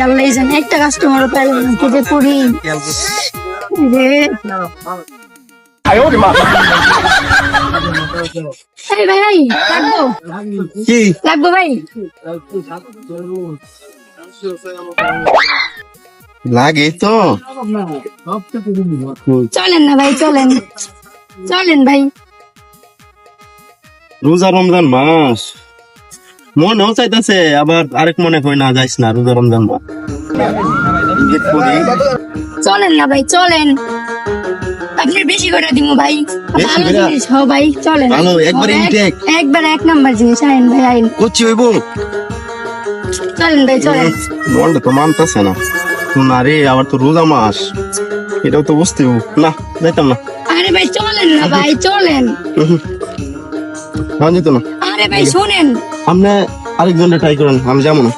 আল্লাহ জানে একটা কাস্টমার পেলাম না কি যে করি রে এই ভাই ভাই লাগবো? কি? লাগবো ভাই? লাগে তো। চলেন না ভাই চলেন। চলেন ভাই। রোজা রমজান মাস। মনেও চাইতেছে আবার আরেক মনে হয় না যাইস না রোজা রমজান মাস চলেন না ভাই চলেন। আপনি বেশি করে দিব ভাই। ভালো জিনিস হ ভাই চলেন। ভালো, একবারে এক- একবার এক নাম্বার জিনিস আইন ভাই আইন। করছি হইব? চলেন ভাই চলেন। মনটা তো মানতেছে না। না রে আবার তো রোজা মাস। এটাও তো বুঝতে। না যাইতাম না। আরে ভাই চলেন না ভাই চলেন। না যেত না। আরে ভাই শুনেন। আপনি আরেকজনটা ট্রাই করেন আমি যাব না।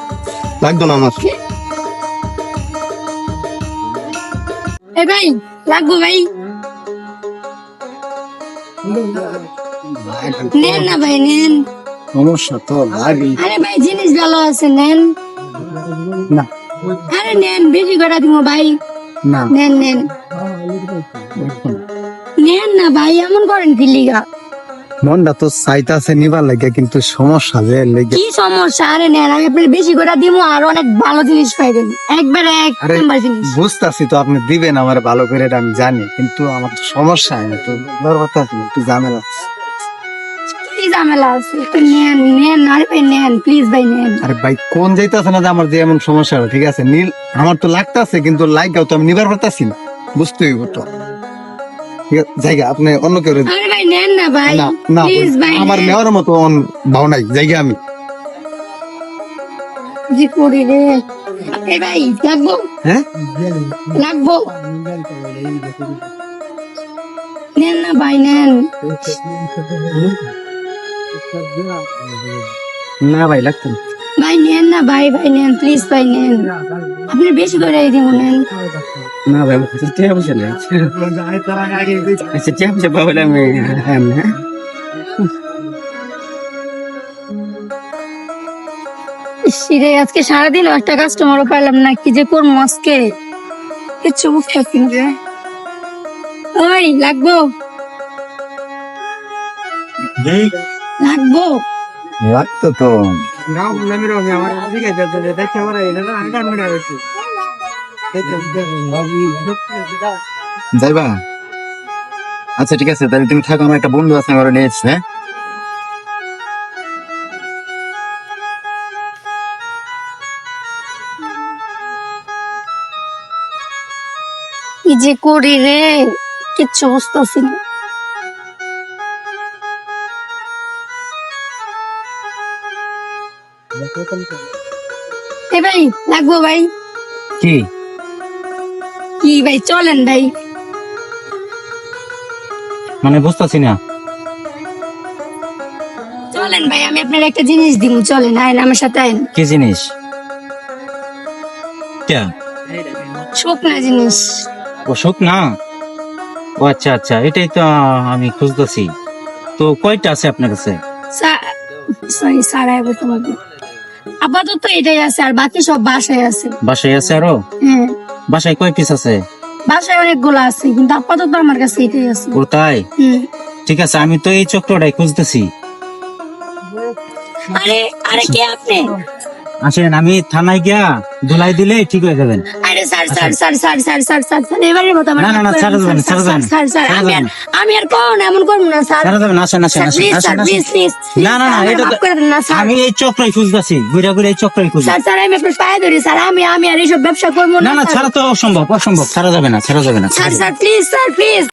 লাগতো না আমার। এ ভাই লাগবো ভাই। নেন না ভাই নেন। সমস্যা তো লাগে আরে ভাই জিনিস ভালো আছে নেন। না। আরে নেন বেশি করে দিব ভাই। না। নেন নেন। নেন না ভাই এমন করেন কি লিগা? মনটা তো চাইতাছে নিবার লাগে কিন্তু সমস্যা যে লেগে। কি সমস্যা? আরে নেন আমি আপনার বেশি করে দিব আর অনেক ভালো জিনিস পাইবেন একবারে এক আরে নাম্বার জিনিস। বুঝতাছি তো আপনি দিবেন আমার ভালো করে এটা আমি জানি কিন্তু আমার তো সমস্যা আমি তো দরকার আছে একটু ঝামেলা কি ঝামেলা আছে? একটু নেন নেন আরে ভাই নেন প্লিজ ভাই নেন। আরে ভাই কোন যাইতাছে না যে আমার যে এমন সমস্যা ঠিক আছে? নীল আমার তো লাগতাছে কিন্তু লাগাও তো আমি নিবার পারতাছি না। বুঝতে হইব তো। ঠিক আছে জায়গা আপনি অন্য কেউ আরে ভাই নেন না ভাই না না প্লিজ ভাই আমার নেওয়ার মতো ভাও নাই জায়গা আমি। জি করি রে। এ ভাই লাগবো? হ্যাঁ? লাগবো? নেন না ভাই নেন। না ভাই লাগতো না। ভাই নেন না ভাই ভাই নেন প্লিজ ভাই নেন। আপনি বেশি করে দিব নেন। না ভাই আমার কাছে টিয়া পয়সা নেই। আচ্ছা টিয়া পয়সা পাবো আমি হ্যাঁ হ্যাঁ। সিরে আজকে সারাদিন একটা কাস্টমারও পাইলাম না কি যে করব আজকে? কিচ্ছু বুঝতেছি না রে। ওই লাগবো? লাগবো? লাগতো তো। যাইবা? আচ্ছা ঠিক আছে তাহলে তুমি থাকো আমার একটা বন্ধু আছে আমার নিয়ে এসছে হ্যাঁ? কি যে করি রে কিচ্ছু বুঝতেছি না। এ ভাই লাগবো ভাই। কি? কি ভাই চলেন ভাই। মানে বুঝতেছি না। চলেন ভাই আমি আপনার একটা জিনিস দিব চলেন আইন আমার সাথে আইন কি জিনিস? শুকনা জিনিস। অশোক না ও আচ্ছা আচ্ছা এটাই তো আমি খুঁজতেছি। তো কয়টা আছে আপনার কাছে? সরি সারাই বলতে পারব আপাতত এটাই আছে আর বাকি সব বাসায় আছে। বাসায় আছে আরও? হ্যাঁ। বাসায় কয় পিস আছে? বাসায় অনেকগুলো আছে কিন্তু আপাতত আমার কাছে এটাই আছে। ও তাই? ঠিক আছে আমি তো এই চক্রটাই খুঁজতেছি। আরে আরে কে আপনি? আসেন আমি থানায় গিয়া ধুলাই দিলে ঠিক হয়ে যাবেন। আরে sir sir sir sir sir sir sir sir এবারে মতো আমার না, না, না, মাফ করে ছাড়া দিন, যাবে না, স্যার, ছাড়া স্যার, না, স্যার, স্যার, আমি আর আমি আর কোন এমন করব না স্যার? ছাড়া যাবেন আসেন আসেন আসেন আসেন স্যার আসেন। প্লিজ প্লিজ না না এটা আমি এই চক্রই খুঁজতেছি ঘুরে ঘুরে এই চক্রই খুঁজি। স্যার স্যার আমি আপনার পায়ে ধরি স্যার আমি আমি আর এইসব ব্যবসা করব না না না ছাড়া তো অসম্ভব অসম্ভব ছাড়া যাবে না ছাড়া যাবে না sir sir please sir please